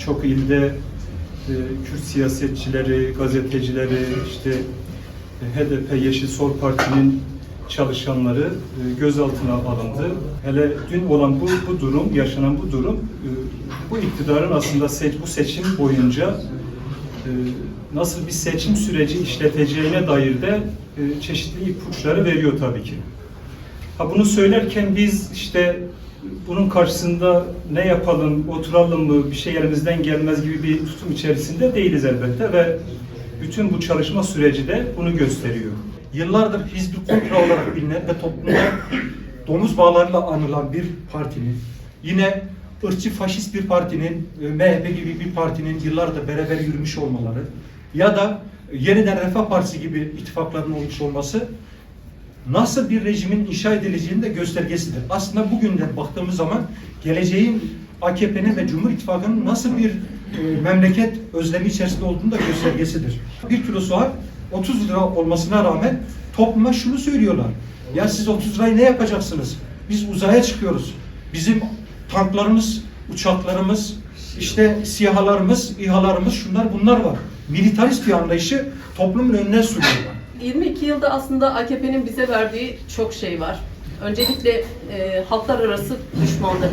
birçok ilde e, Kürt siyasetçileri, gazetecileri, işte e, HDP Yeşil Sol Parti'nin çalışanları e, gözaltına alındı. Hele dün olan bu, bu durum, yaşanan bu durum, e, bu iktidarın aslında seç, bu seçim boyunca e, nasıl bir seçim süreci işleteceğine dair de e, çeşitli ipuçları veriyor tabii ki. Ha bunu söylerken biz işte bunun karşısında ne yapalım, oturalım mı, bir şey elimizden gelmez gibi bir tutum içerisinde değiliz elbette ve bütün bu çalışma süreci de bunu gösteriyor. yıllardır Hizbi Kontra olarak bilinen ve toplumda domuz bağlarıyla anılan bir partinin, yine ırkçı faşist bir partinin, e, MHP gibi bir partinin yıllardır beraber yürümüş olmaları ya da yeniden Refah Partisi gibi ittifakların olmuş olması nasıl bir rejimin inşa edileceğinin de göstergesidir. Aslında bugünden baktığımız zaman geleceğin AKP'nin ve Cumhur İttifakı'nın nasıl bir e, memleket özlemi içerisinde olduğunu da göstergesidir. Bir kilo soğan 30 lira olmasına rağmen topluma şunu söylüyorlar. Ya siz 30 lirayı ne yapacaksınız? Biz uzaya çıkıyoruz. Bizim tanklarımız, uçaklarımız, işte sihalarımız, İHA'larımız, şunlar bunlar var. Militarist bir anlayışı toplumun önüne sunuyorlar. 22 yılda aslında AKP'nin bize verdiği çok şey var. Öncelikle e, halklar arası düşmanlık.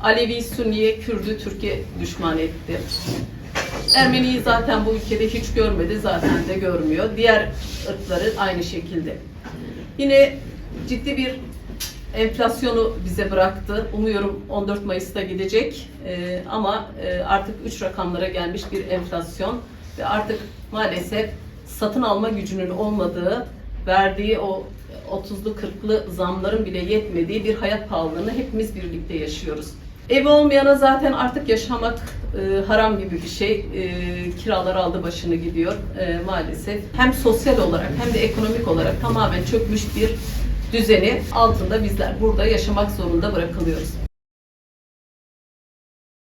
Alevi, Sünniye, Kürdü, Türkiye düşman etti. Ermeniyi zaten bu ülkede hiç görmedi, zaten de görmüyor. Diğer ırkları aynı şekilde. Yine ciddi bir enflasyonu bize bıraktı. Umuyorum 14 Mayıs'ta gidecek. Ee, ama e, artık 3 rakamlara gelmiş bir enflasyon ve artık maalesef satın alma gücünün olmadığı, verdiği o 30'lu 40'lı zamların bile yetmediği bir hayat pahalılığını hepimiz birlikte yaşıyoruz. Evi olmayana zaten artık yaşamak e, haram gibi bir şey. E, kiralar aldı başını gidiyor e, maalesef. Hem sosyal olarak hem de ekonomik olarak tamamen çökmüş bir düzeni altında bizler burada yaşamak zorunda bırakılıyoruz.